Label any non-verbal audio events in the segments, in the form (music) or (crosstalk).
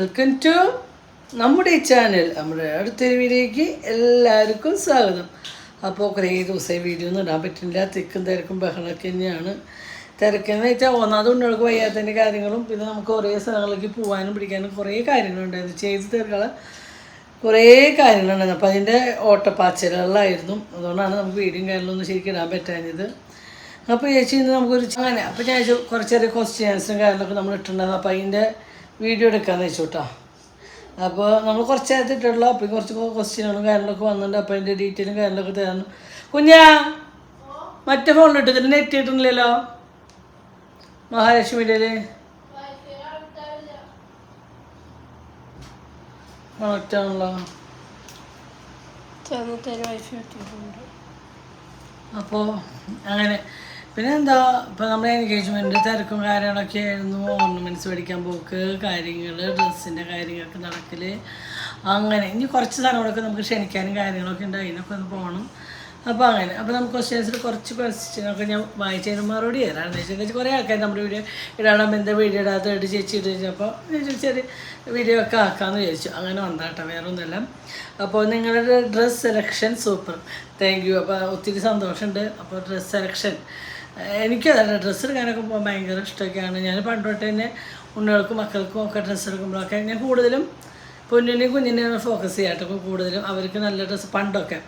Welcome to നമ്മുടെ channel നമ്മുടെ അടുത്ത വീഡിയോയ്ക്ക് എല്ലാവർക്കും സ്വാഗതം. അപ്പോൾ കുറേ ദിവസമായി വീഡിയോ ഒന്നും ഇടാൻ പറ്റില്ല. തിക്കും തിരക്കും ബഹളമൊക്കെ തന്നെയാണ്. തിരക്കെന്ന് വെച്ചാൽ ഒന്നാമത് ഉണ്ണികൾക്ക് വയ്യാത്തതിന്റെ കാര്യങ്ങളും പിന്നെ നമുക്ക് കുറേ സ്ഥലങ്ങളിലേക്ക് പോകാനും പിടിക്കാനും കുറേ കാര്യങ്ങളുണ്ടായിരുന്നു. ചെയ്ത് തീർക്കാനുള്ള കുറേ കാര്യങ്ങളുണ്ടായിരുന്നു. അപ്പോൾ അതിന്റെ ഓട്ടപ്പാച്ചലുകളിലായിരുന്നു അതുകൊണ്ടാണ് നമുക്ക് വീഡിയോ കാര്യങ്ങളൊന്നും ശരിക്കും ഇടാൻ പറ്റാഞ്ഞത്. അപ്പോൾ ചേച്ചി ഇന്ന് നമുക്കൊരു അങ്ങനെ അപ്പോൾ ഞാൻ ചെറിയ ക്വസ്റ്റ്യൻസും കാര്യങ്ങളൊക്കെ നമ്മൾ ഇട്ടിട്ടുണ്ടായിരുന്നു. അപ്പോൾ അതിന്റെ വീഡിയോ എടുക്കാമെന്ന് വെച്ചു കേട്ടോ അപ്പോൾ നമ്മൾ കുറച്ച് നേരത്തെ ഇട്ടിട്ടുള്ളൂ. അപ്പോൾ കുറച്ച് ക്വസ്റ്റ്യനുകളും കാര്യങ്ങളൊക്കെ വന്നിട്ടുണ്ട്. അപ്പോൾ അതിന്റെ ഡീറ്റെയിലും കാര്യങ്ങളൊക്കെ തരുന്നു. കുഞ്ഞാ മറ്റേ ഫോണിൽ ഇതിന് നെറ്റ് കിട്ടുന്നില്ലല്ലോ? മഹാലക്ഷ്മിയുടെ കിട്ടിയിട്ടുണ്ട്. അപ്പോൾ അങ്ങനെ പിന്നെ എന്താ ഇപ്പോൾ നമ്മുടെ എൻഗേജ്മെന്റ് തിരക്കും കാര്യങ്ങളൊക്കെ ആയിരുന്നു. ഓർണമെന്റ്സ് മേടിക്കാൻ പോക്ക് കാര്യങ്ങൾ ഡ്രസ്സിന്റെ കാര്യങ്ങളൊക്കെ നടക്കൽ അങ്ങനെ. ഇനി കുറച്ച് സ്ഥലങ്ങളൊക്കെ നമുക്ക് ക്ഷണിക്കാനും കാര്യങ്ങളൊക്കെ ഉണ്ട്. അതിനൊക്കെ ഒന്ന് പോകണം അപ്പോൾ അങ്ങനെ. അപ്പോൾ നമുക്ക് ക്വസ്റ്റ്യൻസിൽ കുറച്ച് ക്വസ്റ്റ്യനൊക്കെ ഞാൻ വായിച്ചതിന് മറുപടി തരാമെന്ന് വെച്ചാൽ കുറേ ആൾക്കാർ നമ്മുടെ വീഡിയോ ഇടണം എന്താ വീഡിയോ ഇടാത്ത ചേച്ചി ഇട്ട് ചോദിച്ചപ്പോൾ ചെറിയ വീഡിയോ ഒക്കെ ആക്കാമെന്ന് ചോദിച്ചു അങ്ങനെ വന്നാട്ടെ വേറെ ഒന്നുമില്ല അപ്പോൾ നിങ്ങളുടെ dress selection super thank you അപ്പോൾ ഒത്തിരി സന്തോഷമുണ്ട്. അപ്പോൾ ഡ്രസ്സ് സെലക്ഷൻ എനിക്ക് അതല്ല ഡ്രസ്സ് എടുക്കാനൊക്കെ പോകാൻ ഭയങ്കര ഇഷ്ടമൊക്കെയാണ്. ഞാൻ പണ്ട് തൊട്ട് തന്നെ ഉണ്ണികൾക്കും മക്കൾക്കും ഒക്കെ ഡ്രസ്സ് എടുക്കുമ്പോഴൊക്കെ ഞാൻ കൂടുതലും പൊന്നിനെയും കുഞ്ഞിനെയും ഫോക്കസ് ചെയ്യാട്ടോ കൂടുതലും അവർക്ക് നല്ല ഡ്രസ്സ് പണ്ടൊക്കെ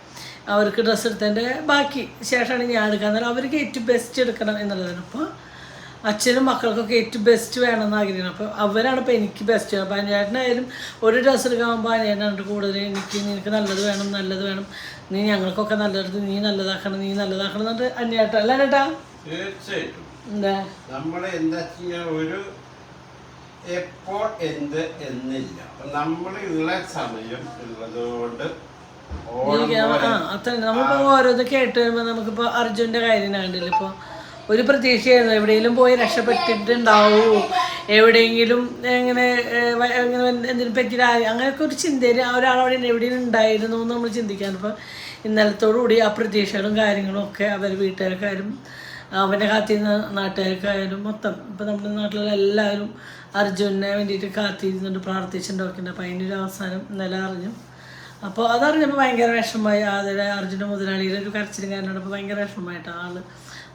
അവർക്ക് ഡ്രസ്സ് എടുത്തതിന്റെ ബാക്കി ശേഷമാണ് ഞാൻ എടുക്കുക എന്നാൽ അവർക്ക് ഏറ്റവും ബെസ്റ്റ് എടുക്കണം എന്നുള്ളതാണ്. അപ്പോൾ അച്ഛനും മക്കൾക്കൊക്കെ ഏറ്റവും ബെസ്റ്റ് വേണം എന്ന് ആഗ്രഹിക്കണം അപ്പോൾ അവരാണ് ഇപ്പോൾ എനിക്ക് ബെസ്റ്റ് അപ്പോൾ അനിയേട്ടനായാലും ഒരു ഡ്രസ്സ് എടുക്കാൻ പോകുമ്പോൾ അനിയേട്ടനാണ് കൂടുതൽ എനിക്ക് നിനക്ക് നല്ലത് വേണം നല്ലത് വേണം. നീ ഞങ്ങൾക്കൊക്കെ നല്ലത് നീ നല്ലതാക്കണം നീ നല്ലതാക്കണം എന്നിട്ട് അനിയേട്ടൻ അല്ല ചേട്ടാ തീർച്ചയായിട്ടും. നമ്മളെ എന്താ വെച്ചാൽ ഒരു എപ്പോൾ എന്ത് എന്നില്ല. അപ്പൊ നമ്മൾ ഉള്ള സമയം ഉള്ളതുകൊണ്ട് ഓരോന്ന് കേട്ട് വരുമ്പോ നമുക്കിപ്പോ അർജുന്റെ കാര്യം കണ്ടില്ല. ഇപ്പൊ ഒരു പ്രതീക്ഷയായിരുന്നു. എവിടെയെങ്കിലും പോയി രക്ഷപ്പെട്ടിട്ടുണ്ടാവൂ. എവിടെയെങ്കിലും എങ്ങനെ എങ്ങനെ എന്തിനും പറ്റിയ അങ്ങനെയൊക്കെ ഒരു ചിന്തയിൽ ആ ഒരാളവിടെ എവിടെയും ഉണ്ടായിരുന്നു എന്ന് നമ്മൾ ചിന്തിക്കാൻ ഇപ്പൊ ഇന്നലത്തോടു കൂടി ആ പ്രതീക്ഷകളും കാര്യങ്ങളും ഒക്കെ അവർ വീട്ടുകാർക്കാരും അവനെ കാത്തിരുന്ന നാട്ടുകാർക്കായാലും മൊത്തം. ഇപ്പം നമ്മുടെ നാട്ടിലുള്ള എല്ലാവരും അർജുനെ വേണ്ടിയിട്ട് കാത്തിരുന്നുണ്ട് പ്രാർത്ഥിച്ചിട്ടുണ്ടൊക്കെ അപ്പോൾ അതിന്റെ ഒരു അവസാനം നില അറിഞ്ഞു. അപ്പോൾ അതറിഞ്ഞപ്പോൾ ഭയങ്കര വിഷമമായി. അതിലെ അർജുന മുതലാളിയുടെ ഒരു കരച്ചിലും കാരണം അപ്പോൾ ഭയങ്കര വിഷമമായിട്ട് ആൾ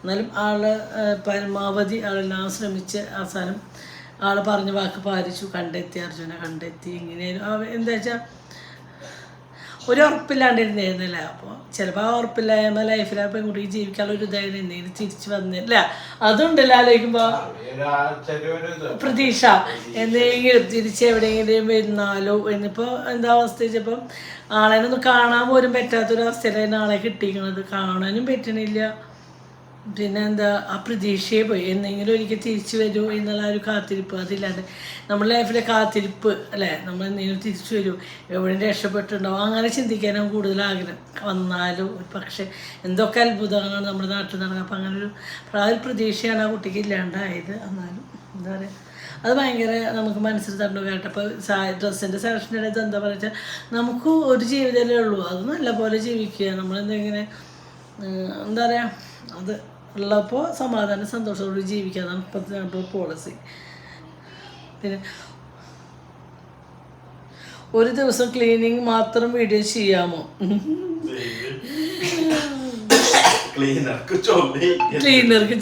എന്നാലും ആൾ പരമാവധി ആളെല്ലാം ശ്രമിച്ച് അവസാനം ആൾ പറഞ്ഞ വാക്ക് പാലിച്ചു. കണ്ടെത്തി അർജുനെ കണ്ടെത്തി. ഇങ്ങനെയായിരുന്നു എന്താ വെച്ചാൽ ഒരു ഉറപ്പില്ലാണ്ടിരുന്നിരുന്നില്ല അപ്പോൾ ചിലപ്പോൾ ആ ഉറപ്പില്ലായ്മ ലൈഫിൽ ആ പെൺകുട്ടിക്ക് ജീവിക്കാനുള്ള ഒരു ഇതായിരുന്നു എന്തെങ്കിലും തിരിച്ചു വന്നില്ല അതുണ്ടല്ലോ ആലോചിക്കുമ്പോൾ പ്രതീക്ഷ. എന്തെങ്കിലും തിരിച്ച് എവിടെയെങ്കിലും വരുന്നാലോ? എന്നിപ്പോൾ എന്താ അവസ്ഥ വെച്ചപ്പം ആളെ ഒന്ന് കാണാൻ പോലും പറ്റാത്തൊരവസ്ഥയിലാണ് ആളെ കിട്ടിയിരിക്കുന്നത്. കാണാനും പറ്റണില്ല. പിന്നെ എന്താ ആ പ്രതീക്ഷയെ പോയി. എന്തെങ്കിലും ഒരിക്കൽ തിരിച്ചു വരൂ എന്നുള്ള ആ ഒരു കാത്തിരിപ്പ്. അതില്ലാണ്ട് നമ്മുടെ ലൈഫിലെ കാത്തിരിപ്പ് അല്ലേ? നമ്മൾ എന്തെങ്കിലും തിരിച്ചു വരൂ. എവിടെയും രക്ഷപ്പെട്ടുണ്ടാവും അങ്ങനെ ചിന്തിക്കാനാണ് കൂടുതൽ ആഗ്രഹം. വന്നാലും പക്ഷേ എന്തൊക്കെ അത്ഭുതങ്ങളാണ് നമ്മുടെ നാട്ടിൽ നടക്കുക അപ്പം അങ്ങനെ ഒരു ഒരു പ്രതീക്ഷയാണ് ആ കുട്ടിക്ക് ഇല്ലാണ്ടായത്. എന്നാലും എന്താ പറയുക അത് ഭയങ്കര നമുക്ക് മനസ്സിൽ തന്നു കേട്ടപ്പോൾ ഡ്രസ്സിന്റെ സെലക്ഷന്റെ അടുത്ത് എന്താ പറയുക നമുക്ക് ഒരു ജീവിതമല്ലേ ഉള്ളൂ. അത് നല്ല പോലെ ജീവിക്കുക. നമ്മളെന്തെങ്ങനെ ഏഹ് എന്താ പറയുക അത് ഉള്ളപ്പോൾ സമാധാനം സന്തോഷത്തോട് ജീവിക്കുക അതാണ് ഇപ്പോഴത്തെ നമ്മുടെ പോളിസി പിന്നെ ഒരു ദിവസം ക്ലീനിങ് മാത്രം വീഡിയോ ചെയ്യാമോ? ക്ലീനർക്ക് ക്ലീനർക്ക്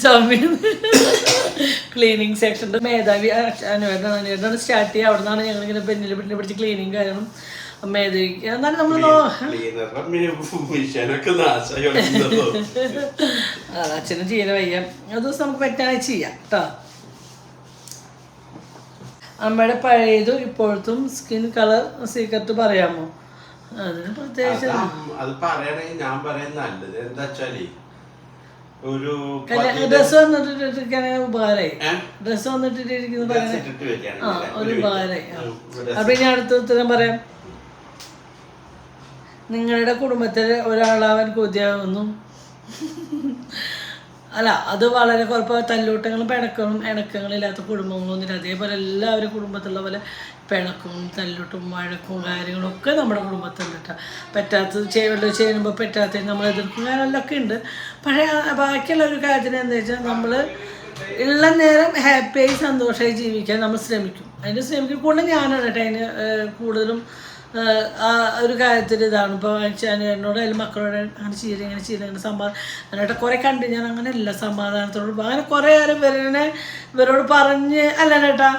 ക്ലീനിങ് സെക്ഷന്റെ മേധാവി അനുവേദന അനുവേദന സ്റ്റാർട്ട് ചെയ്യുക അവിടെ നിന്നാണ് ഞങ്ങൾ ഇങ്ങനെ പെണ്ണിൽ പെണ്ണിൽ പിടിച്ച് ക്ലീനിങ് കാര്യം മേധാവിക്ക്. എന്നാലും നമ്മൾ (laughs) അച്ഛനും ചെയ്യല വയ്യ. ഒരു ദിവസം നമുക്ക് പറ്റാതെ ചെയ്യാം കേട്ടോ അമ്മയുടെ പഴയതും ഇപ്പോഴത്തും സ്കിൻ കളർ സീക്രട്ട് പറയാമോ? അതിന് പ്രത്യേകിച്ച് അത് പറയണെങ്കിൽ ഞാൻ പറയാൻ നല്ലത് എന്താ വെച്ചാൽ ഒരു ഡ്രസ് വന്നിട്ടിരിക്കാൻ ഉപകാരമായി ഡ്രസ് പറയാൻ ആ ഒരു ഒരു ഉപകാരമായി അപ്പൊ ഇനി അടുത്ത ഉത്തരം പറയാം. നിങ്ങളുടെ കുടുംബത്തിലെ ഒരാളാവാൻ കൊതിയാവുന്നു. അല്ല അത് വളരെ കുഴപ്പം തല്ലൂട്ടങ്ങളും പിണക്കങ്ങളും ഇണക്കങ്ങളും ഇണക്കങ്ങളില്ലാത്ത കുടുംബങ്ങളൊന്നുമില്ല അതേപോലെ എല്ലാവരും കുടുംബത്തിലുള്ള പോലെ പിണക്കും തല്ലൂട്ടും വഴക്കും കാര്യങ്ങളും ഒക്കെ നമ്മുടെ കുടുംബത്തിലുണ്ട് കേട്ടോ പറ്റാത്തത് ചെയ്യുമ്പോൾ ചെയ്യുമ്പോൾ പറ്റാത്തത് നമ്മൾ എതിർക്കും കാര്യങ്ങളൊക്കെ ഉണ്ട്. പക്ഷേ ബാക്കിയുള്ള ഒരു കാര്യത്തിന് എന്താ വെച്ചാൽ നമ്മൾ ഉള്ള നേരം ഹാപ്പിയായി സന്തോഷമായി ജീവിക്കാൻ നമ്മൾ ശ്രമിക്കും. അതിന് ശ്രമിക്കും. കൂടുതൽ ഞാനാണ് കേട്ടോ അതിന് കൂടുതലും ആ ഒരു കാര്യത്തിൽ ഇതാണ്. ഇപ്പോൾ എന്നോട് അതിൽ മക്കളോട് അങ്ങനെ ചെയ്യില്ല ഇങ്ങനെ ചെയ്യില്ല ഇങ്ങനെ സമാധാനം അതിനായിട്ട് കുറേ കണ്ട് ഞാൻ അങ്ങനെ ഇല്ല സമാധാനത്തോട്. അങ്ങനെ കുറേ നേരം ഇവരെ ഇവരോട് പറഞ്ഞ് അല്ല ചേട്ടാ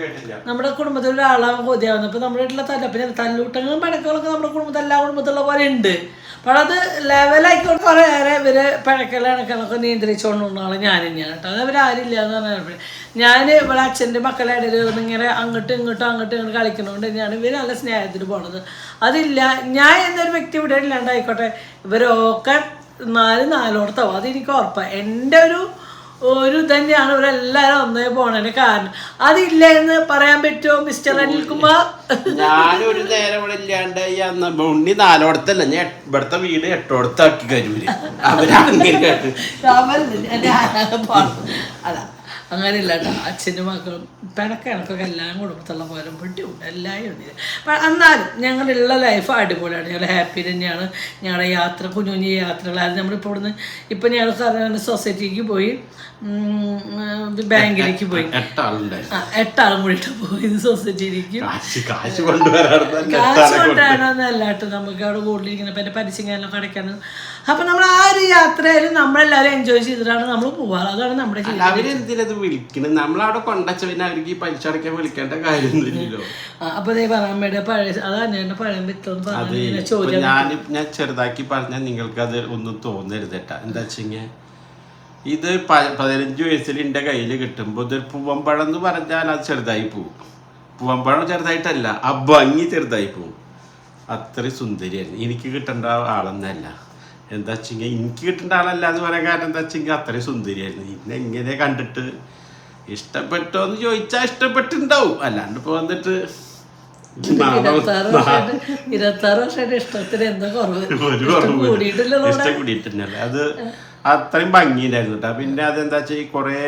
കേട്ടില്ല. നമ്മുടെ കുടുംബത്തിൽ ഒരാളാകും കൊതിയാവുന്നത് അപ്പോൾ നമ്മുടെ വീട്ടിലെ തല്ല പിന്നെ തല്ലൂട്ടങ്ങളും പടക്കങ്ങളൊക്കെ നമ്മുടെ കുടുംബത്തിൽ എല്ലാ കുടുംബത്തിലുള്ള പോലെ ഉണ്ട്. അപ്പോൾ അത് ലെവലായിക്കൊണ്ട് കുറേ ഇവർ പഴക്കലാണ് കണക്ക് നിയന്ത്രിച്ചുകൊണ്ടുള്ള ആൾ ഞാൻ തന്നെയാണ് കേട്ടോ. അത് അവരാരില്ല എന്ന് പറഞ്ഞപ്പോൾ ഞാൻ ഇവിടെ അച്ഛന്റെ മക്കളെ ഇടയിൽ കിടന്ന് ഇങ്ങനെ അങ്ങോട്ടും ഇങ്ങോട്ടും അങ്ങോട്ടും ഇങ്ങോട്ട് കളിക്കുന്നതുകൊണ്ട് തന്നെയാണ് ഇവർ നല്ല സ്നേഹത്തിന് പോണത്. അതില്ല ഞാൻ എന്നൊരു വ്യക്തി ഇവിടെ ഇല്ലാണ്ടായിക്കോട്ടെ. ഇവരൊക്കെ നാല് നാലോടത്താവും. അതെനിക്ക് ഉറപ്പാണ് എന്റെ ഒരു ഒരു തന്നെയാണ് ഇവരെല്ലാരും ഒന്നേ പോണതിന് കാരണം. അതില്ല എന്ന് പറയാൻ പറ്റുമോ മിസ്റ്റർ അനിൽകുമാർ? ഞാനൊരു നേരം ഇവിടെ ഇല്ലാണ്ട് ഉണ്ണി നാലോടത്തല്ല ഞാൻ ഇവിടുത്തെ വീട് എട്ടോടത്താക്കി കരൂര് അവരങ്ങനെ അതാ. അങ്ങനെയില്ല അച്ഛനും മക്കളും പിണക്കണക്കൊക്കെ എല്ലാം കുടുംബത്തുള്ള പോലെ പെട്ടിയും എല്ലാവരും ഉണ്ട്. അപ്പം എന്നാലും ഞങ്ങളുള്ള ലൈഫ് അടിപൊളിയാണ്. ഞങ്ങൾ ഹാപ്പി തന്നെയാണ്. ഞങ്ങളുടെ യാത്ര കുഞ്ഞു കുഞ്ഞു യാത്രകളായിരുന്നു നമ്മളിപ്പോൾ ഇവിടുന്ന് ഇപ്പം ഞങ്ങൾ സാധാരണ സൊസൈറ്റിക്ക് പോയി ബാങ്കിലേക്ക് പോയി. എട്ടാളും കൂടിയിട്ട് പോയി (laughs) സൊസൈറ്റിയിലേക്ക് കാശ് കൊണ്ടാണെന്നല്ല കേട്ടോ. നമുക്ക് അവിടെ കൂടുതലിരിക്കുന്ന പിന്നെ പരിചയങ്ങളിലൊക്കെ അടയ്ക്കാനും. അപ്പം നമ്മൾ ആ ഒരു യാത്രയിലും നമ്മളെല്ലാവരും എൻജോയ് ചെയ്തിട്ടാണ് നമ്മൾ പോവാറ്. അതാണ് നമ്മുടെ ജീവിതം. വിളിക്കണത്. നമ്മളവിടെ കൊണ്ടച്ച പിന്നെ അവർക്ക് ഈ പലിശ അടയ്ക്കാൻ വിളിക്കേണ്ട കാര്യമൊന്നുമില്ലല്ലോ അപ്പൊ ദേ അമ്മയുടെ പഴയ അതാണ് എന്റെ പഴയ വിത്തെന്ന് അത്. ചോദ്യം ഞാൻ ഞാൻ ചെറുതാക്കി പറഞ്ഞാൽ നിങ്ങൾക്ക് അത് ഒന്നും തോന്നരുത് കേട്ടാ എന്താ വെച്ചിങ്ങ ഇത് പതിനഞ്ച് വയസ്സിൽ എന്റെ കയ്യിൽ കിട്ടുമ്പോൾ ഇതൊരു പൂവമ്പഴം എന്ന് പറഞ്ഞാൽ അത് ചെറുതായി പോവും. പൂവമ്പഴം ചെറുതായിട്ടല്ല ആ ഭംഗി ചെറുതായി പോവും. അത്രയും സുന്ദരിയായിരുന്നു. എനിക്ക് കിട്ടേണ്ട ആളൊന്നല്ല. എന്താ വെച്ചെങ്കിൽ എനിക്ക് കിട്ടേണ്ട ആളല്ല എന്ന് പറയാൻ കാരണം എന്താ വെച്ചെങ്കിൽ അത്രയും സുന്ദരിയായിരുന്നു. ഇന്ന് എങ്ങനെ കണ്ടിട്ട്? ഇഷ്ടപ്പെട്ടോ എന്ന് ചോദിച്ചാൽ ഇഷ്ടപ്പെട്ടിണ്ടാവും. അല്ലാണ്ട് ഇപ്പൊ വന്നിട്ട് ഇരുപത്താറ് വർഷമായിട്ട് ഇരുപത്താറ് വർഷമായിട്ട് ഇഷ്ടത്തിന് എന്താ കുറവ്. ഒരു ഇഷ്ടം. കൂടിയിട്ടില്ലല്ലോ കൂടിയിട്ടുണ്ടല്ലേ? അത് അത്രയും ഭംഗിയിലായിരുന്നു കേട്ടോ പിന്നെ അതെന്താ വെച്ചാൽ കുറേ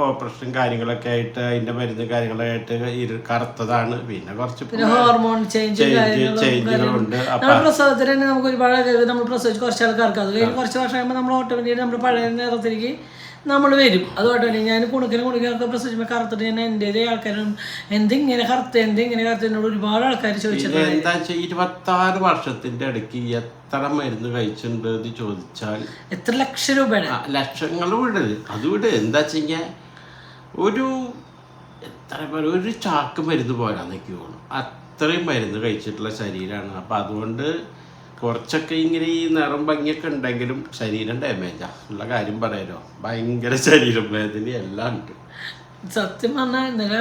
ഓപ്പറേഷൻ കാര്യങ്ങളൊക്കെ ആയിട്ട് അതിന്റെ മരുന്ന് കാര്യങ്ങളൊക്കെ ഇരു കറുത്തതാണ്. പിന്നെ കുറച്ച് പിന്നെ ഹോർമോൺ ചേഞ്ച് ചേഞ്ചുകളുണ്ട് പ്രസവത്തിന് തന്നെ നമുക്ക് ഒരുപാട് നമ്മൾ പ്രസവിച്ച് കുറച്ച് ആൾക്കാർക്ക് അത് കഴിഞ്ഞ് കുറച്ച് വർഷം കഴിയുമ്പോൾ നമ്മൾ ഓട്ടോമാറ്റിക് നമ്മൾ പഴയ നിറത്തിലേക്ക് നമ്മൾ വരും. അതുകൊണ്ട് തന്നെ ഞാൻ കുണുക്കിന് കുണക്കിനൊക്കെ പ്രസവിച്ചപ്പോൾ കറുത്തിട്ട് ഞാൻ എന്റെ ആൾക്കാരും എന്തിങ്ങനെ കറുത്ത് എന്തിങ്ങനെ കറുത്ത് എന്നോട് ഒരുപാട് ആൾക്കാർ ചോദിച്ചത് ഇത് എന്താ വെച്ചാൽ ഇരുപത്താറ് വർഷത്തിന്റെ ഇടയ്ക്ക് എത്ര മരുന്ന് കഴിച്ചിട്ടുണ്ട് എന്ന് ചോദിച്ചാൽ എത്ര ലക്ഷം രൂപയാണ്? ലക്ഷങ്ങൾ വിട് അത് വിട് എന്താ വെച്ചാൽ ഒരു എത്ര ഒരു ചാക്ക് മരുന്ന് പോരാന്നൊക്കെ തോന്നുന്നു. അത്രയും മരുന്ന് കഴിച്ചിട്ടുള്ള ശരീരമാണ് അപ്പം അതുകൊണ്ട് കുറച്ചൊക്കെ ഇങ്ങനെ ഈ നിറം ഭംഗിയൊക്കെ ഉണ്ടെങ്കിലും ശരീരം ഡാമേജാ ഉള്ള കാര്യം പറയാലോ ഭയങ്കര ശരീരം വേദന എല്ലാം ഉണ്ട്. സത്യം പറഞ്ഞാൽ ഇന്നലെ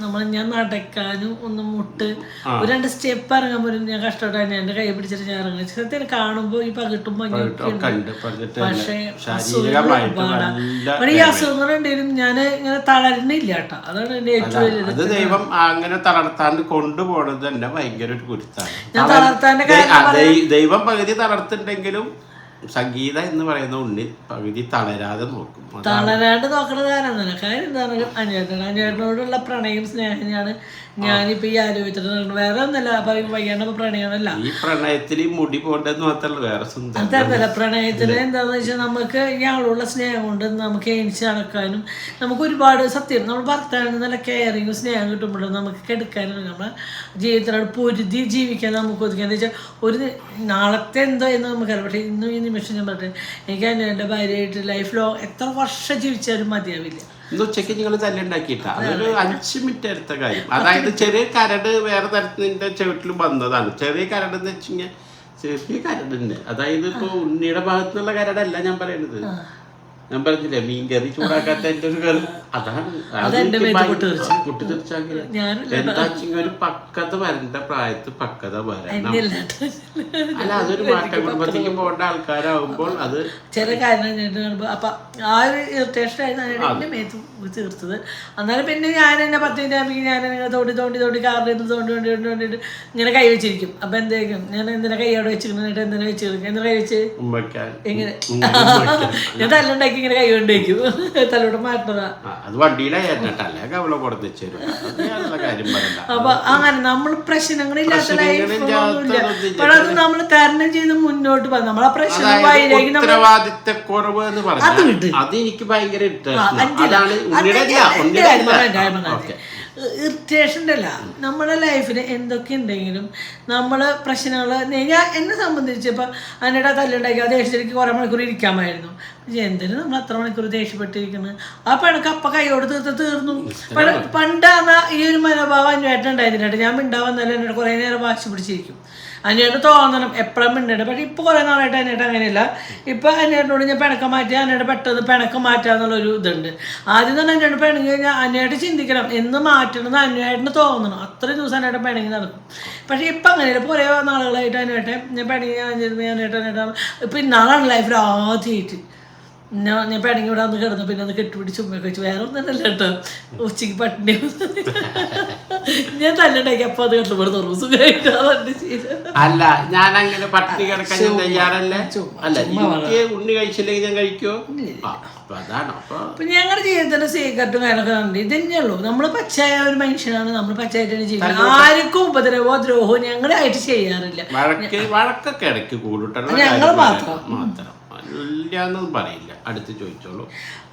നമ്മൾ ഞാൻ നടക്കാനും ഒന്ന് മുട്ട് ഒരു രണ്ട് സ്റ്റെപ്പ് ഇറങ്ങാൻ പോലും ഞാൻ കഷ്ടപ്പെട്ടാണ് എന്റെ കൈ പിടിച്ചിട്ട് ഞാൻ ഇറങ്ങി. സത്യം കാണുമ്പോ ഈ പകിട്ടും പക്ഷേ ഒരുപാടാ. ഈ അസുഖങ്ങൾ ഉണ്ടെങ്കിലും ഞാൻ ഇങ്ങനെ തളരുന്നില്ല കേട്ടോ. അതാണ് എന്റെ ഏറ്റവും വലിയത് ദൈവം അങ്ങനെ തളർത്താണ്ട് കൊണ്ടുപോണത് തന്നെ ഭയങ്കര ഒരു കുരുത്താണ്. ഞാൻ തളർത്താന്റെ ദൈവം പകുതി തളർത്തുണ്ടെങ്കിലും സംഗീത എന്ന് പറയുന്ന ഉണ്ണി പകുതി തളരാതെ നോക്കും. തളരാണ്ട് നോക്കണ കാര്യം തന്നെ. കാര്യം എന്താണ്? അനിയേട്ടൻ അനിയേട്ടനോടുള്ള പ്രണയം സ്നേഹമാണ് ഞാനിപ്പോ ഈ ആലോചിച്ചിട്ട്. വേറെ ഒന്നല്ല. പറയും വയ്യാണ്ട് പ്രണയമല്ല ഈ പ്രണയത്തിൽ മുടി പോണ്ടെന്ന് മാത്രമല്ല വേറെ അതല്ല പ്രണയത്തിന് എന്താണെന്ന് വെച്ചാൽ നമുക്ക് ഇയാളുള്ള സ്നേഹം കൊണ്ട് നമുക്ക് എണിച്ച് നടക്കാനും നമുക്ക് ഒരുപാട് സത്യം നമ്മൾ ഭർത്താവിന് നല്ല കെയറിങ്ങും സ്നേഹം കിട്ടുമ്പോഴും നമുക്ക് കെടുക്കാനും നമ്മുടെ ജീവിതത്തിനോട് പൊരുതി ജീവിക്കാൻ നമുക്ക് ഒതുക്കുക എന്താ വെച്ചാൽ ഒരു നാളത്തെ എന്തോ എന്ന് നമുക്കറിയാം. പക്ഷേ ഇന്നും ഈ നിമിഷം ഞാൻ പറഞ്ഞു എനിക്ക് എന്റെ ഭാര്യയായിട്ട് ലൈഫ് ലോങ് എത്ര വർഷം ജീവിച്ചാലും മതിയാവില്ല. ഇന്ന് ഉച്ചയ്ക്ക് നിങ്ങൾ തല്ലുണ്ടാക്കിയിട്ടാ. അതൊരു അഞ്ച് മിനിറ്റ് അടുത്ത കാര്യം. അതായത് ചെറിയ കരട് വേറെ തരത്തിന്റെ ചുവട്ടിൽ വന്നതാണ്. ചെറിയ കരട് എന്ന് വെച്ചാൽ ചെറിയ കരടുണ്ട് അതായത് ഇപ്പൊ ഉണ്ണിയുടെ ഭാഗത്തുനിന്നുള്ള കരടല്ല ഞാൻ പറയുന്നത് ഞാൻ പറഞ്ഞില്ലേ മീൻ കറി ചൂടാക്കാത്ത എന്റെ ഒരു കറി. അതാണ്. എന്താ വെച്ചാൽ ഒരു പക്കത്ത് വരണ്ട പ്രായത്ത് പക്കത വരണം. അല്ല അതൊരു മാറ്റ. കുടുംബത്തേക്ക് പോകേണ്ട ആൾക്കാരാകുമ്പോൾ അത് ചില കാര്യങ്ങൾ അപ്പൊ ആ ഒരു ഇറിറ്റേഷൻ ആയിരുന്നു മേത്ത് തീർത്തത്. എന്നാലും പിന്നെ ഞാൻ എന്നെ പത്ത് മിനിറ്റ് ആകുമ്പോൾ ഞാൻ തോണ്ടി തോണ്ടി തോണ്ടി കാറിൽ നിന്ന് തോണ്ടി തോണ്ടി തോണ്ടി തോണ്ടിയിട്ട് ഇങ്ങനെ കൈ വെച്ചിരിക്കും. അപ്പൊ എന്തേക്കും? ഞാൻ എന്തിനാ കൈ അവിടെ വെച്ചിരുന്നിട്ട് എന്തിനാ വെച്ചിരിക്കും എന്തിനാ കൈ വെച്ച്? എങ്ങനെ? ഞാൻ തല്ലുണ്ടാക്കി ഇങ്ങനെ കൈ കൊണ്ട് വയ്ക്കും തലോട്ട് മാറ്റണതാ ആ, അത് വണ്ടിയിലായിരുന്നട്ട അല്ലേ? കവല കൊടുത്ത് വെച്ചേരും അപ്പൊ അങ്ങനെ നമ്മൾ പ്രശ്നങ്ങളില്ലാത്ത ഇല്ലാത്ത. പക്ഷെ അത് നമ്മൾ തരണം ചെയ്ത് മുന്നോട്ട് പോകാം. നമ്മളാ പ്രശ്നം അതായത് വൈരാഗ്യം നമ്മൾ ഉത്തരവാദിത്തക്കുറവ് എന്ന് പറഞ്ഞു. അത് എനിക്ക് ഭയങ്കര ആ, ഇറിറ്റേഷൻ അല്ല നമ്മുടെ ലൈഫിൽ എന്തൊക്കെ ഉണ്ടെങ്കിലും നമ്മൾ പ്രശ്നങ്ങൾ ഞാൻ എന്നെ സംബന്ധിച്ച് ഇപ്പം അതിനിടെ തല്ലുണ്ടാക്കി ആ ദേഷ്യത്തിലേക്ക് കുറേ മണിക്കൂർ ഇരിക്കാമായിരുന്നു. പക്ഷേ എന്തിനും നമ്മൾ അത്ര മണിക്കൂർ ദേഷ്യപ്പെട്ടിരിക്കുന്നത് ആ പിണക്ക് അപ്പം കൈയോട് തീർത്ത് തീർന്നു. പണ്ടാന്ന പണ്ടാണ് ഈ ഒരു മനോഭാവം അന്വേഷണം ഉണ്ടായിരുന്നില്ല ഞാൻ മിണ്ടാവുന്നല്ല എന്നോട് കുറേ നേരം വാശി പിടിച്ചിരിക്കും. അനിയോട് തോന്നണം. എപ്പോഴും മിണ്ടണം? പക്ഷെ ഇപ്പോൾ കുറേ നാളായിട്ട് അനിയേട്ട് അങ്ങനെയല്ല. ഇപ്പൊ അനിയേട്ടനോട് ഞാൻ പിണക്കം മാറ്റി അനിയുടെ പെട്ടത് പിണക്കം മാറ്റുക എന്നുള്ളൊരു ഇതുണ്ട്. ആദ്യം തന്നെ അനിയോട് പിണങ്ങി കഴിഞ്ഞാൽ അനിയായിട്ട് ചിന്തിക്കണം എന്ന് മാറ്റണമെന്ന് അന്വേഷണം തോന്നണം. അത്രയും ദിവസം അനിയുടെ പിണങ്ങി നടക്കും. പക്ഷെ ഇപ്പം അങ്ങനെയല്ല. കുറേ നാളുകളായിട്ട് അനിയേട്ടെ ഞാൻ പിണങ്ങി അനിയേട്ടൻ അനിയേട്ടാണ് ഇപ്പം ഇന്നാളാണ് ലൈഫിൽ ആദ്യമായിട്ട് ഞാൻ ഞാൻ പിണങ്ങി ഇവിടെ വന്ന് കിടന്നു പിന്നെ ഒന്ന് കെട്ടുപിടിച്ച് ഉമ്മയൊക്കെ വെച്ച് വേറെ ഒന്നല്ല കേട്ടോ. ഉച്ചയ്ക്ക് പട്ടിണി ഞാൻ തല്ലുണ്ടാക്കി അപ്പൊ അത് കണ്ടുപിടി തുറന്നു സുഖമായിട്ട്? അല്ല ഞാൻ അങ്ങനെ പട്ടിണി കിടക്കാൻ ഞാൻ തയ്യാറല്ലേ? അല്ല എനിക്ക് ഉണ്ണി കഴിച്ചില്ലെങ്കിൽ ഞാൻ കഴിക്കോ അപ്പൊ ഞങ്ങളുടെ ജീവിതത്തിന്റെ സീക്രട്ടും കാര്യങ്ങളൊക്കെ ഉണ്ട് ഇത് തന്നെയുള്ളൂ നമ്മൾ പച്ചയായ ഒരു മനുഷ്യനാണ്. നമ്മൾ പച്ചയായിട്ടാണ് ജീവിക്കുന്നത്. ആർക്കും ഉപദ്രവോ ദ്രോഹവും ഞങ്ങളായിട്ട് ചെയ്യാറില്ല. ഞങ്ങൾ മാത്രം. മാത്രം പറയില്ല. അടുത്ത് ചോദിച്ചോളൂ.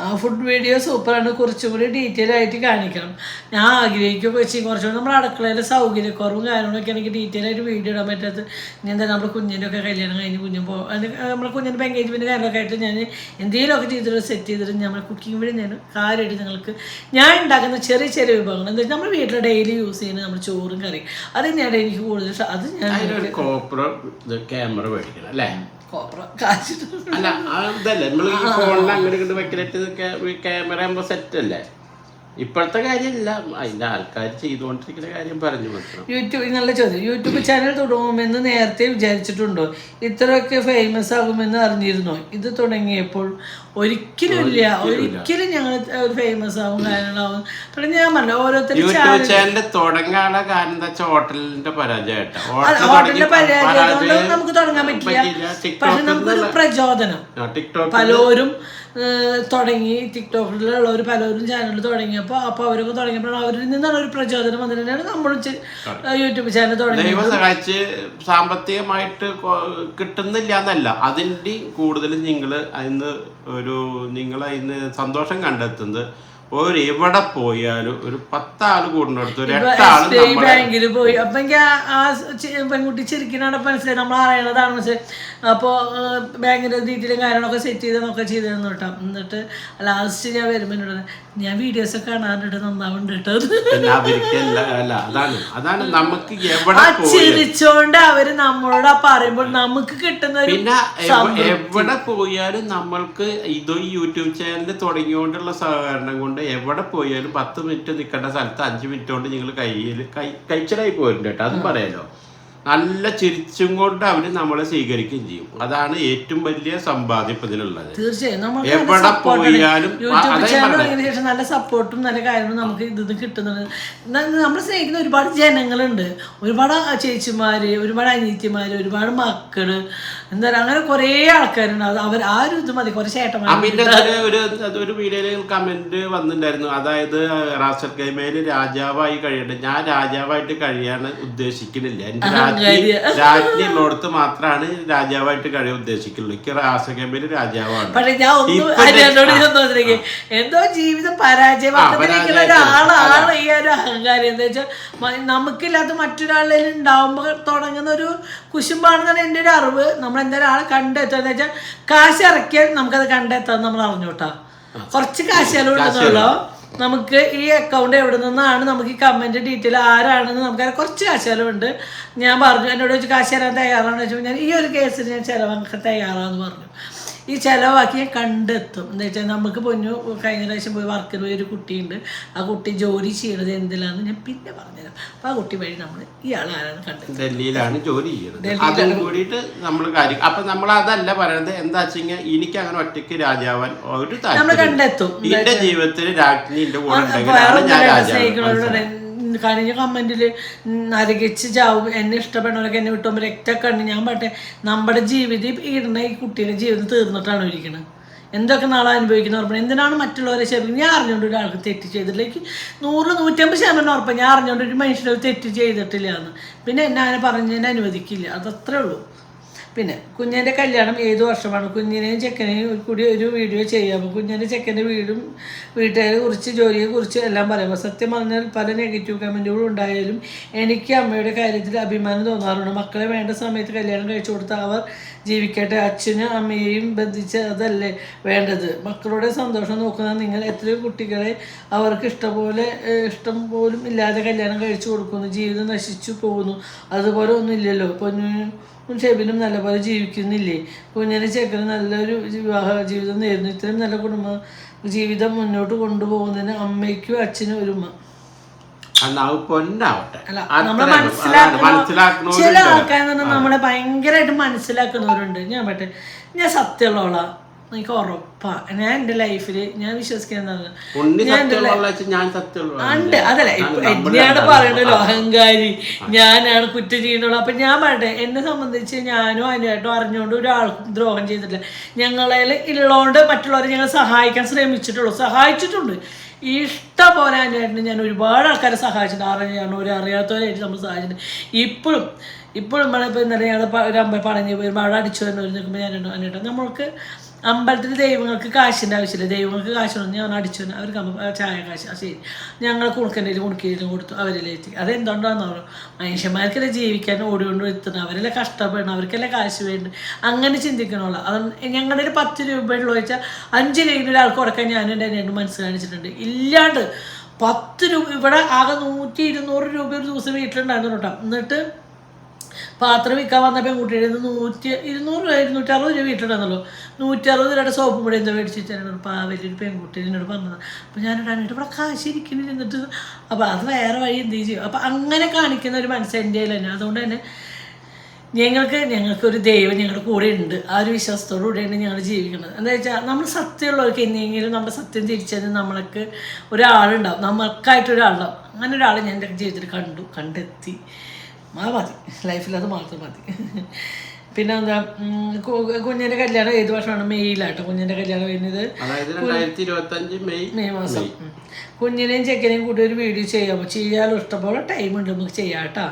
ആ ഫുഡ് വീഡിയോ സൂപ്പറാണ്. കുറച്ചും കൂടി ഡീറ്റെയിൽ ആയിട്ട് കാണിക്കണം. ഞാൻ ആഗ്രഹിക്കും വെച്ചാൽ കുറച്ചുകൂടി നമ്മുടെ അടുക്കളയിലെ സൗകര്യക്കുറവും കാര്യങ്ങളൊക്കെ എനിക്ക് ഡീറ്റെയിൽ ആയിട്ട് വീഡിയോ ഇടാൻ പറ്റാത്ത ഇനി എന്താ നമ്മുടെ കുഞ്ഞിന്റെ ഒക്കെ കല്യാണം കഴിഞ്ഞ് കുഞ്ഞു പോ അത് നമ്മുടെ കുഞ്ഞിന്റെ എൻഗേജ്മെന്റ് കാര്യങ്ങളൊക്കെ ആയിട്ട് ഞാൻ എന്തെങ്കിലുമൊക്കെ ചെയ്തിട്ട് സെറ്റ് ചെയ്തിട്ട് നമ്മൾ കുക്കിംഗ് വഴി ഞാൻ കാര്യമായിട്ട് നിങ്ങൾക്ക് ഞാൻ ഉണ്ടാക്കുന്ന ചെറിയ ചെറിയ വിഭവങ്ങൾ എന്താ വെച്ചാൽ നമ്മൾ വീട്ടിൽ ഡെയിലി യൂസ് ചെയ്യുന്ന നമ്മുടെ ചോറും കറിയും. അത് തന്നെയാണ് എനിക്ക് കൂടുതൽ അത് ഞാൻ ക്യാമറ മേടിക്കണം അല്ലേ? അല്ല അതല്ലേ നമ്മൾ ഈ ഫോണിൽ അങ്ങനെ ഇങ്ങോട്ട് വെക്കലിട്ട് ക്യാമറ ആകുമ്പോൾ സെറ്റ് അല്ലേ? ഇപ്പോഴത്തെ കാര്യമല്ല. അതിന്റെ ആൾക്കാർ ചെയ്തുകൊണ്ടിരിക്കുന്ന കാര്യം പറഞ്ഞു മാത്രം. യൂട്യൂബ് നല്ല ചോദ്യം. യൂട്യൂബ് ചാനൽ തുടങ്ങുമെന്ന് നേരത്തെ വിചാരിച്ചിട്ടുണ്ടോ? ഇത്രയൊക്കെ ഫേമസ് ആകുമെന്ന് അറിഞ്ഞിരുന്നോ? ഇത് തുടങ്ങിയപ്പോൾ ഒരിക്കലും ഇല്ല. ഒരിക്കലും ഞങ്ങൾ ഒരു ഫേമസ് ആവും കാര്യങ്ങളാവും തുടങ്ങി ഞാൻ പറഞ്ഞു ഓരോരുത്തരും യൂട്യൂബ് ചാനൽ തുടങ്ങാനുള്ള കാരണം എന്താ? വെച്ചാൽ ഹോട്ടലിന്റെ ഹോട്ടലിന്റെ പരാജയം നമുക്ക് തുടങ്ങാൻ പറ്റില്ല. പക്ഷെ നമുക്കൊരു പ്രചോദനം. പലരും തുടങ്ങി ടിക്ടോക്കിലുള്ളവർ പലരും ചാനൽ തുടങ്ങിയപ്പോൾ അപ്പോൾ അവരൊക്കെ തുടങ്ങിയപ്പോൾ അവരിൽ നിന്നാണ് ഒരു പ്രചോദനം വന്നിട്ടാണ് നമ്മൾ യൂട്യൂബ് ചാനൽ തുടങ്ങി ദൈവം സഹായിച്ച് സാമ്പത്തികമായിട്ട് കിട്ടുന്നില്ല എന്നല്ല. അതിന്റെ കൂടുതൽ നിങ്ങൾ അതിന് ഒരു നിങ്ങൾ അതിന് സന്തോഷം കണ്ടെത്തുന്നത് ഒരു എവിടെ പോയാലും ഒരു പത്താൾ കൂടുന്നിടത്ത് ഒരു ബി ബാങ്കിൽ പോയി. അപ്പൊ എനിക്ക് ആ- പെൺകുട്ടി ചിരിക്കണ മനസ്സിലായി. നമ്മൾ അറിയണതാണ് മനസ്സിലായി അപ്പോൾ ബാങ്കിന്റെ ഡീറ്റെയിലും കാര്യങ്ങളൊക്കെ സെറ്റ് ചെയ്തെന്നൊക്കെ ചെയ്തിരുന്നു കേട്ടോ. എന്നിട്ട് ലാസ്റ്റ് ഞാൻ വരുമ്പോൾ എന്നോട് ഞാൻ വീഡിയോസ് കാണാറുണ്ട് നന്നാവുണ്ട് അതാണ് അതാണ് നമുക്ക് എവിടെ ചിരിച്ചോണ്ട് അവർ നമ്മളോട് പറയുമ്പോൾ നമുക്ക് കിട്ടുന്ന പിന്നെ എവിടെ പോയാലും നമ്മൾക്ക് ഇത് യൂട്യൂബ് ചാനൽ തുടങ്ങിയോണ്ടുള്ള സഹകരണം കൊണ്ട് എവിടെ പോയാലും പത്ത് മിനിറ്റ് നിൽക്കേണ്ട സ്ഥലത്ത് അഞ്ച് മിനിറ്റ് കൊണ്ട് നിങ്ങൾ കയ്യിൽ കൈ കഴിച്ചലായി പോയിട്ടുണ്ട് കേട്ടോ അതും പറയാലോ. നല്ല ചിരിച്ചും കൊണ്ട് അവർ നമ്മളെ സ്വീകരിക്കുകയും ചെയ്യും. അതാണ് ഏറ്റവും വലിയ സമ്പാദ്യം ഇതിലുള്ളത്. എവിടെ പോയാലും നല്ല സപ്പോർട്ടും നല്ല കാര്യങ്ങളും നമുക്ക് ഇത് കിട്ടുന്നുണ്ട്. നമ്മൾ സ്നേഹിക്കുന്ന ഒരുപാട് ജനങ്ങളുണ്ട്. ഒരുപാട് ചേച്ചിമാര് ഒരുപാട് അനിയത്തിമാര് ഒരുപാട് മക്കൾ എന്താ പറയുക അങ്ങനെ കുറേ ആൾക്കാരുണ്ട്. അത് അവർ ആ ഒരു ഇത് മതി കുറേ ചേട്ടന്മാർ ഒരു വീഡിയോയിൽ കമന്റ് വന്നിട്ടുണ്ടായിരുന്നു. അതായത് റാസൽ രാജാവായി കഴിയട്ടെ. ഞാൻ രാജാവായിട്ട് കഴിയാൻ ഉദ്ദേശിക്കുന്നില്ല. എന്റെ രാജ്ഞി രാജ്ഞി ഉള്ളിടത്ത് മാത്രമാണ് രാജാവായിട്ട് കഴിയാൻ ഉദ്ദേശിക്കുള്ളൂ. എനിക്ക് റാസൽ രാജാവാണ്. പക്ഷെ ഞാൻ ഒന്നും എന്തോ ജീവിതം ഒരാളാണ് ഈ ഒരു അഹങ്കാരം. എന്താ വെച്ചാൽ നമുക്കില്ലാത്ത മറ്റൊരാളിൽ ഉണ്ടാവുമ്പോൾ തുടങ്ങുന്ന ഒരു കുശുമ്പാണെന്നാണ് എന്റെ ഒരു അറിവ്. നമ്മൾ എന്തായാലും ആളെ കണ്ടെത്തുക വെച്ചാൽ കാശ് ഇറക്കിയാൽ നമുക്കത് കണ്ടെത്താൻ നമ്മൾ അറിഞ്ഞോട്ടാ കുറച്ച് കാശ് ചെലവുണ്ടെന്നുള്ളൂ നമുക്ക് ഈ അക്കൗണ്ട് എവിടെ നിന്നാണ് നമുക്ക് ഈ കമന്റ് ഡീറ്റെയിൽ ആരാണെന്ന് നമുക്ക് കുറച്ച് കാശ് ചെലവുണ്ട് ഞാൻ പറഞ്ഞു എന്നോട് വെച്ച് കാശ് തരാൻ തയ്യാറാണെന്ന് വെച്ചാൽ ഞാൻ ഈ ഒരു കേസിൽ ഞാൻ ചിലവാക്കാൻ തയ്യാറാന്ന് പറഞ്ഞു. ഈ ചിലവാക്കിയെ കണ്ടെത്തും. എന്ന് വെച്ചാൽ നമുക്ക് പൊന്നു കഴിഞ്ഞ പ്രാവശ്യം പോയി വർക്കിന് പോയി ഒരു കുട്ടിയുണ്ട്. ആ കുട്ടി ജോലി ചെയ്യണത് എന്തിലാന്ന് ഞാൻ പിന്നെ പറഞ്ഞുതരാം. അപ്പോൾ ആ കുട്ടി വഴി നമ്മൾ ഇയാൾ ആരാണ് കണ്ടെത്തുന്നത്? ഡൽഹിയിലാണ് ജോലി ചെയ്യുന്നത്. അതും കൂടിയിട്ട് നമ്മൾ കാര്യം അപ്പൊ നമ്മൾ അതല്ല പറയുന്നത് എന്താ വെച്ചാൽ എനിക്ക് അങ്ങനെ ഒറ്റയ്ക്ക് രാജാവാൻ ഒരു താല്പര്യം കണ്ടെത്തും. എന്റെ ജീവിതത്തിൽ രാജ്ഞി എന്റെ കൂടെ ഞാൻ രാജാവ് കഴിഞ്ഞ കമന്റിൽ നരകിച്ച് ചാവും. എന്നെ ഇഷ്ടപ്പെടുന്നവരൊക്കെ എന്നെ വിട്ടുമ്പോൾ രക്തക്കണ്ണ് ഞാൻ പറട്ടെ നമ്മുടെ ജീവിതം ഇടുന്ന ഈ കുട്ടിയുടെ ജീവിതം തീർന്നിട്ടാണ് ഇരിക്കുന്നത് എന്തൊക്കെ നാളെ അനുഭവിക്കുന്ന ഉറപ്പാണ് എന്തിനാണ് മറ്റുള്ളവരെ ശരി ഞാൻ അറിഞ്ഞുകൊണ്ട് ഒരാൾക്ക് തെറ്റ് ചെയ്തിട്ടില്ലെങ്കിൽ നൂറ് നൂറ്റമ്പത് ശതമാനം ഉറപ്പാണ് ഞാൻ അറിഞ്ഞുകൊണ്ട് ഒരു മനുഷ്യനൊരു തെറ്റ് ചെയ്തിട്ടില്ല എന്ന്. പിന്നെ എന്നെ അങ്ങനെ പറഞ്ഞതിനെ അനുവദിക്കില്ല. അതത്രേ ഉള്ളൂ. പിന്നെ കുഞ്ഞിന്റെ കല്യാണം ഏത് വർഷമാണ്? കുഞ്ഞിനെയും ചെക്കനെയും കൂടി ഒരു വീഡിയോ ചെയ്യാം കുഞ്ഞിന്റെ ചെക്കന്റെ വീടും വീട്ടുകാരെ കുറിച്ച് ജോലിയെ കുറിച്ച് എല്ലാം പറയുമ്പോൾ സത്യം പറഞ്ഞാൽ പല നെഗറ്റീവ് കമന്റുകളും ഉണ്ടായാലും എനിക്ക് അമ്മയുടെ കാര്യത്തിൽ അഭിമാനം തോന്നാറുണ്ട്. മക്കളെ വേണ്ട സമയത്ത് കല്യാണം കഴിച്ചു കൊടുത്താൽ അവർ ജീവിക്കട്ടെ. അച്ഛനും അമ്മയെയും ബന്ധിച്ച് അതല്ലേ വേണ്ടത്. മക്കളുടെ സന്തോഷം നോക്കുന്ന നിങ്ങൾ എത്രയോ കുട്ടികളെ അവർക്ക് ഇഷ്ടപോലെ ഇഷ്ടം പോലും ഇല്ലാതെ കല്യാണം കഴിച്ചു കൊടുക്കുന്നു. ജീവിതം നശിച്ചു പോകുന്നു. അതുപോലെ ഒന്നും ഇല്ലല്ലോ പൊന്നും ഷെബിനും നല്ലപോലെ ജീവിക്കുന്നില്ലേ? കുഞ്ഞിന് ചെക്കന് നല്ലൊരു വിവാഹ ജീവിതം നേരുന്നു. ഇത്രയും നല്ല കുടുംബ ജീവിതം മുന്നോട്ട് കൊണ്ടുപോകുന്നതിന് അമ്മയ്ക്കും അച്ഛനും ഒരു ഉമ്മ എന്നാ അത് പൊന്നാവട്ടെ അല്ല അത്രേ നമ്മൾ ഉള്ളൂ. അതാണ് ചില ആൾക്കാരെന്ന് പറഞ്ഞാൽ നമ്മളെ ഭയങ്കരമായിട്ട് മനസ്സിലാക്കുന്നവരുണ്ട്. ഞാൻ പറ്റേ ഞാൻ സത്യമുള്ളവളാ എനിക്ക് ഉറപ്പാ. ഞാൻ എന്റെ ലൈഫിൽ ഞാൻ വിശ്വസിക്കുന്നത് ഞാൻ ഞാൻ ഉണ്ട്. അതല്ല ഇപ്പൊ എന്നെയാണ് പറയണല്ലോ അഹങ്കാരി ഞാനാണ് കുറ്റം ചെയ്യണുള്ളൂ അപ്പൊ ഞാൻ പറയട്ടെ എന്നെ സംബന്ധിച്ച് ഞാനും അനുമായിട്ടും അറിഞ്ഞുകൊണ്ട് ഒരാൾക്കും ദ്രോഹം ചെയ്തിട്ടില്ല. ഞങ്ങളെ ഉള്ളതുകൊണ്ട് മറ്റുള്ളവരെ ഞങ്ങൾ സഹായിക്കാൻ ശ്രമിച്ചിട്ടുള്ളൂ. സഹായിച്ചിട്ടുണ്ട്. ഇഷ്ടം പോലെ ഞാൻ ഒരുപാട് ആൾക്കാരെ സഹായിച്ചിട്ടുണ്ട്. അറിഞ്ഞാണ് ഒരു അറിയാത്തവരായിട്ട് നമ്മൾ സഹായിച്ചിട്ടുണ്ട്. ഇപ്പോഴും ഇപ്പോഴും നമ്മളിപ്പോൾ ഇന്നലെ ഞങ്ങൾ ഒരു അമ്പ പറഞ്ഞു പോയി മഴ അടിച്ചു ഒരു നിൽക്കുമ്പോൾ ഞാൻ അനുട്ടോ നമ്മൾക്ക് അമ്പലത്തിൽ ദൈവങ്ങൾക്ക് കാശിന്റെ ആവശ്യമില്ല. ദൈവങ്ങൾക്ക് കാശുണ്ടെന്ന് ഞാൻ അടിച്ചു. അവർക്ക് ചായ കാശ്. ശരി. ഞങ്ങൾ കുണുക്കന്റെ കുണുക്കിയിലും കൊടുത്തു. അവരിലേക്ക് അതെന്തുകൊണ്ടാണെന്ന് പറഞ്ഞു മനുഷ്യന്മാർക്കല്ലേ ജീവിക്കാൻ ഓടിക്കൊണ്ട് എത്തുന്നത്? അവരല്ലേ കഷ്ടപ്പെടണം അവർക്കല്ലേ കാശ് വേണ്ട അങ്ങനെ ചിന്തിക്കണമല്ലോ. അത് ഞങ്ങളുടെ ഒരു പത്ത് രൂപ ഉള്ളു വെച്ചാൽ അഞ്ച് രൂപ ഒരാൾക്ക് കൊടുക്കാൻ ഞാൻ എന്റെ രണ്ട് മനസ്സ് കാണിച്ചിട്ടുണ്ട്. ഇല്ലാണ്ട് പത്ത് രൂപ ഇവിടെ ആകെ നൂറ്റി ഇരുന്നൂറ് രൂപ ഒരു ദിവസം വീട്ടിലുണ്ടായിരുന്നു കേട്ടോ. എന്നിട്ട് പാത്രം വിൽക്കാൻ വന്ന പെൺകുട്ടിയുടെ നൂറ്റി ഇരുന്നൂറ് രൂപ ഇരുന്നൂറ്ററുപത് രൂപ വീട്ടിലുണ്ടെന്നല്ലോ നൂറ്ററുപത് രൂപയുടെ സോപ്പും കൂടെ എന്താ മേടിച്ചിട്ടാണ് വലിയൊരു പെൺകുട്ടി എന്നോട് പറഞ്ഞത്. അപ്പോൾ ഞാൻ ഇടാനായിട്ട് ഇവിടെ കാശ് ഇരിക്കുന്നില്ല എന്നിട്ട്. അപ്പോൾ അത് വേറെ വഴി എന്ത് ചെയ്യും? അപ്പോൾ അങ്ങനെ കാണിക്കുന്ന ഒരു മനസ്സ് എന്റെ തന്നെ. അതുകൊണ്ട് തന്നെ ഞങ്ങൾക്ക് ഞങ്ങൾക്കൊരു ദൈവം ഞങ്ങളുടെ കൂടെ ഉണ്ട്. ആ ഒരു വിശ്വാസത്തോടു കൂടെയാണ് ഞങ്ങൾ ജീവിക്കുന്നത്. എന്താ വെച്ചാൽ നമ്മൾ സത്യമുള്ളവർക്ക് എന്തെങ്കിലും നമ്മുടെ സത്യം തിരിച്ചത് നമ്മൾക്ക് ഒരാളുണ്ടാവും. നമ്മൾക്കായിട്ടൊരാളുണ്ടാവും. അങ്ങനെ ഒരാളെ ഞാൻ എന്റെ ജീവിതത്തിൽ കണ്ടു കണ്ടെത്തി. ആ മതി. ലൈഫിൽ അത് മാത്രം മതി. പിന്നെ എന്താ കുഞ്ഞിന്റെ കല്യാണം ഏത് വർഷമാണ്? മെയ്യിലാട്ടോ കുഞ്ഞിന്റെ കല്യാണം വരുന്നത്. മെയ് മാസം. കുഞ്ഞിനെയും ചെക്കനെയും കൂടി ഒരു വീഡിയോ ചെയ്യാമോ ചെയ്യാൻ ഇഷ്ടപോലെ ടൈം ഉണ്ട് നമുക്ക് ചെയ്യാം കേട്ടോ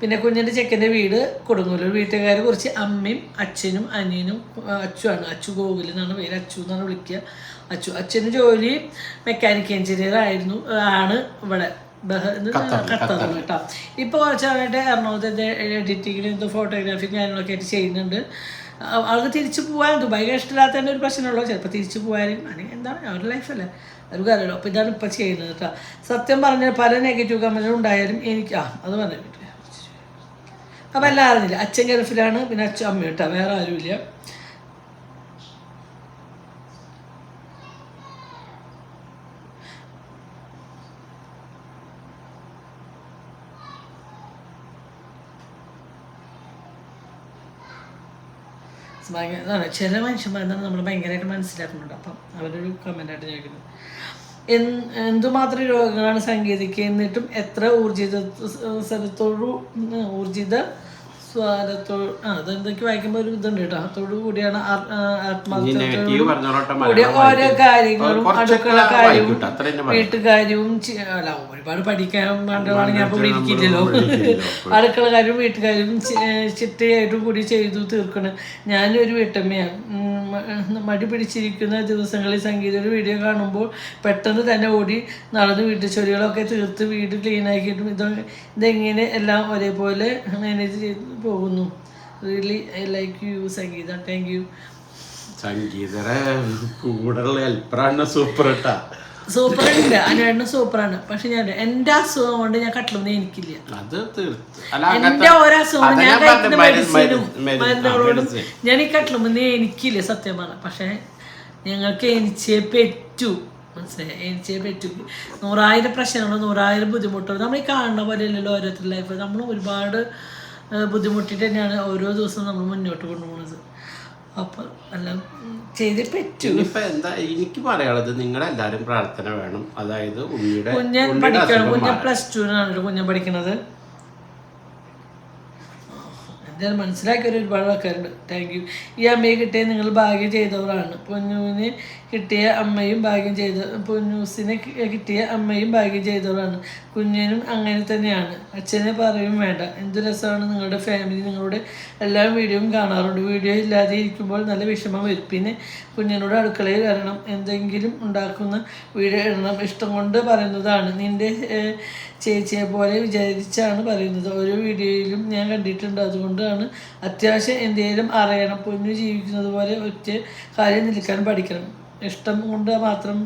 പിന്നെ കുഞ്ഞിന്റെ ചെക്കന്റെ വീട് കൊടുങ്ങല്ലൂർ. വീട്ടുകാരെ കുറിച്ച് അമ്മയും അച്ഛനും അനിയനും അച്ചുവാണ് അച്ചു ഗോകുൽ എന്നാണ് പേര്. അച്ചു എന്നാണ് വിളിക്കുക. അച്ചു. അച്ഛന് ജോലി മെക്കാനിക്കൽ എഞ്ചിനീയർ ആയിരുന്നു. ആണ് ഇവിടെ. ഖത്തറിൽ കേട്ടോ. ഇപ്പോൾ കുറച്ചാളായിട്ട് എറണാകുളത്തെ എഡിറ്റിങ്ങിന് എന്തോ ഫോട്ടോഗ്രാഫി കാര്യങ്ങളൊക്കെ ആയിട്ട് ചെയ്യുന്നുണ്ട്. അവർക്ക് തിരിച്ചു പോകാൻ ദുബായി ഇഷ്ടമില്ലാത്തതിന്റെ ഒരു പ്രശ്നമുള്ളൂ. ചിലപ്പോൾ തിരിച്ചു പോകാനും അല്ലെങ്കിൽ എന്താണ് അവരുടെ ലൈഫല്ലേ ഒരു കാര്യമല്ലോ അപ്പോൾ ഇതാണ് ഇപ്പോൾ ചെയ്യുന്നത് കേട്ടോ. സത്യം പറഞ്ഞാൽ പല നെഗറ്റീവ് കമന്റും ഉണ്ടായാലും എനിക്ക് ആ അത് പറഞ്ഞു അപ്പം എല്ലാം അറിഞ്ഞില്ല അച്ഛൻ ഗൾഫിലാണ് പിന്നെ അച്ഛൻ അമ്മ കേട്ടോ. വേറെ ആരുമില്ല. ഭയങ്കര ചില മനുഷ്യന്മാരെന്നാണ് നമ്മൾ ഭയങ്കരമായിട്ട് മനസ്സിലാക്കുന്നുണ്ട്. അപ്പം അവരൊരു കമന്റായിട്ട് ചോദിക്കുന്നത് എൻ- എന്തുമാത്രം രോഗങ്ങളാണ് സംഗീതിക്ക് എന്നിട്ടും എത്ര ഊർജിത സ്ഥലത്തോടു ഊർജിത സ്വരത്തോട് ആ അതെന്തൊക്കെ വായിക്കുമ്പോൾ ഒരു ഇതുണ്ട് കേട്ടോ. അതോട് കൂടിയാണ് ഓരോ കാര്യങ്ങളും അടുക്കള കാര്യവും വീട്ടുകാര്യവും അല്ല ഒരുപാട് പഠിക്കാൻ വേണ്ടതാണ് ഞാൻ ഇപ്പോൾ ഇരിക്കില്ലല്ലോ (laughs) ഇരിക്കില്ലല്ലോ. അടുക്കള കാര്യവും വീട്ടുകാരും ചി- ചിട്ടയായിട്ടും കൂടി ചെയ്തു തീർക്കണം. ഞാനൊരു വീട്ടമ്മയാണ് മടി പിടിച്ചിരിക്കുന്ന ദിവസങ്ങളിൽ സംഗീത ഒരു വീഡിയോ കാണുമ്പോൾ പെട്ടെന്ന് തന്നെ ഓടി നടന്ന് വീട്ടിൽ ജോലികളൊക്കെ തീർത്ത് വീട് ക്ലീൻ ആക്കിയിട്ടും ഇത് ഇതെങ്ങനെ എല്ലാം ഒരേപോലെ മാനേജ് ചെയ്ത് പോകുന്നു. Really I like you Sangeetha. Thank you സംഗീതരെ കൂടെയുള്ള ഹെൽപ്പറാണ് സൂപ്പർ ഇട്ടാ സൂപ്പറാണ് അനുവേട്ടന് സൂപ്പറാണ്. പക്ഷെ ഞാൻ എന്റെ അസുഖം കൊണ്ട് ഞാൻ കട്ടിലൊന്നും എനിക്കില്ല. അത് എന്റെ ഓരോ അസുഖം ഞാൻ കഴിക്കുന്ന മെഡിസിനും മരുന്നുകളോടും. ഞാൻ ഈ കട്ടിലുമെന്ന് എനിക്കില്ല സത്യമാണ് പക്ഷെ ഞങ്ങൾക്ക് എനിച്ചേ പറ്റൂ. മനസ്സിലായി? എനിച്ചേ പറ്റൂ. നൂറായിരം പ്രശ്നങ്ങൾ നൂറായിരം ബുദ്ധിമുട്ടുകൾ. നമ്മൾ ഈ കാണുന്ന പോലെ അല്ലല്ലോ ഓരോരുത്തരുടെ ലൈഫ് നമ്മൾ ഒരുപാട് ബുദ്ധിമുട്ടിട്ട് ബുദ്ധിമുട്ടിയിട്ട് തന്നെയാണ് ഓരോ ദിവസവും നമ്മൾ മുന്നോട്ട് കൊണ്ടുപോകുന്നത് അപ്പം എല്ലാം ചെയ്തേ പറ്റൂ. ഇപ്പൊ എന്താ എനിക്ക് പറയാനുള്ളത് നിങ്ങളെല്ലാരും പ്രാർത്ഥന വേണം. അതായത് ഉണ്ണിയുടെ കുഞ്ഞൻ പഠിക്കണം. കുഞ്ഞ കുഞ്ഞൻ. പ്ലസ് ടുവിനാണല്ലോ കുഞ്ഞൻ പഠിക്കണത്. ഇത് മനസ്സിലാക്കിയ ഒരുപാട് ആൾക്കാരുണ്ട്. താങ്ക് യു ഈ അമ്മയെ കിട്ടിയ നിങ്ങൾ ഭാഗ്യം ചെയ്തവരാണ്. പൊന്നൂന് കിട്ടിയ അമ്മയും ഭാഗ്യം ചെയ്ത പൊന്നൂസിനെ കിട്ടിയ അമ്മയും ഭാഗ്യം ചെയ്തവരാണ്. കുഞ്ഞിനും അങ്ങനെ തന്നെയാണ്. അച്ഛനെ പറയും വേണ്ട. എന്ത് രസമാണ് നിങ്ങളുടെ ഫാമിലി നിങ്ങളുടെ എല്ലാ വീഡിയോയും കാണാറുണ്ട്. വീഡിയോ ഇല്ലാതെ ഇരിക്കുമ്പോൾ നല്ല വിഷമം വരും. പിന്നെ കുഞ്ഞിനോട് അടുക്കളയിൽ വരണം. എന്തെങ്കിലും ഉണ്ടാക്കുന്ന വീഡിയോ ഇടണം. ഇഷ്ടം കൊണ്ട് പറയുന്നതാണ്. നിന്റെ ചേച്ചിയെ പോലെ വിചാരിച്ചാണ് പറയുന്നത്. ഓരോ വീഡിയോയിലും ഞാൻ കണ്ടിട്ടുണ്ട്. അതുകൊണ്ടാണ് അത്യാവശ്യം എന്തെങ്കിലും അറിയണം. പൊന്നു ജീവിക്കുന്നത് പോലെ ഒറ്റ കാര്യം നിൽക്കാൻ പഠിക്കണം. ഇഷ്ടം കൊണ്ട് മാത്രം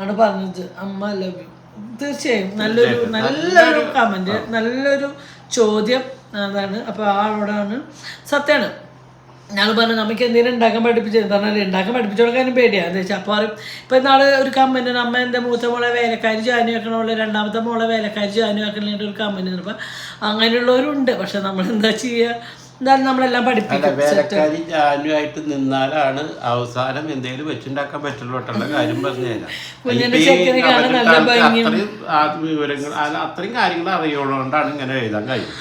ആണ് പറഞ്ഞത്. അമ്മ ലവ് യു തീർച്ചയായും. നല്ലൊരു നല്ലൊരു കമന്റ് നല്ലൊരു ചോദ്യം അതാണ്. അപ്പോൾ ആ ആളോടാണ് സത്യമാണ് ഞങ്ങൾ പറഞ്ഞു നമുക്ക് എന്തെങ്കിലും ഉണ്ടാക്കാൻ പഠിപ്പിച്ചത് പറഞ്ഞാൽ ഉണ്ടാക്കാൻ പഠിപ്പിച്ചു കൊടുക്കാനും പേടിയാണ് എന്താ വെച്ചാൽ അപ്പോൾ പറയും ഇപ്പം നാളെ ഒരു കമ്മന്റ് അമ്മ എന്റെ മൂത്ത മോളെ വേലക്കാരി ജാനു ആക്കണോളെ രണ്ടാമത്തെ മോളെ വേലക്കാരി ജാനു ആക്കണേന്റെ ഒരു കമ്പനി അപ്പം അങ്ങനെയുള്ളവരുണ്ട്. പക്ഷെ നമ്മൾ എന്താ ചെയ്യുക എന്തായാലും നമ്മളെല്ലാം പഠിപ്പിക്കും. നിന്നാലാണ് അവസാനം എന്തെങ്കിലും വെച്ചുണ്ടാക്കാൻ പറ്റുള്ളൂ കേട്ടുള്ള കാര്യം പറഞ്ഞു ഭംഗിയും. അത്രയും വിവരങ്ങൾ കാര്യങ്ങൾ അറിയുള്ളതുകൊണ്ടാണ് ഇങ്ങനെ എഴുതാൻ കഴിയും.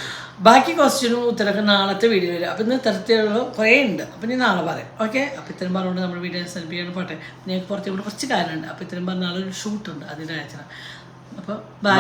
ബാക്കി ക്വസ്റ്റ്യനും ഉത്തരമൊക്കെ നാളത്തെ വീഡിയോ വരും. അപ്പം ഇന്ന് തരത്തിലുള്ള കുറേ ഉണ്ട്. അപ്പം ഇനി നാളെ പറയാം. ഓക്കെ അപ്പം ഇത്രയും പറഞ്ഞുകൊണ്ട് നമ്മുടെ വീഡിയോ സെൽഫിയാണ് പോട്ടെ? ഞങ്ങൾക്ക് പുറത്തേക്കൂടെ കുറച്ച് കാര്യമുണ്ട് അപ്പം ഇത്രയും പറഞ്ഞ നാളെ ഒരു ഷൂട്ടുണ്ട് അതിന്റെ അയച്ചാൽ അപ്പോൾ ബൈ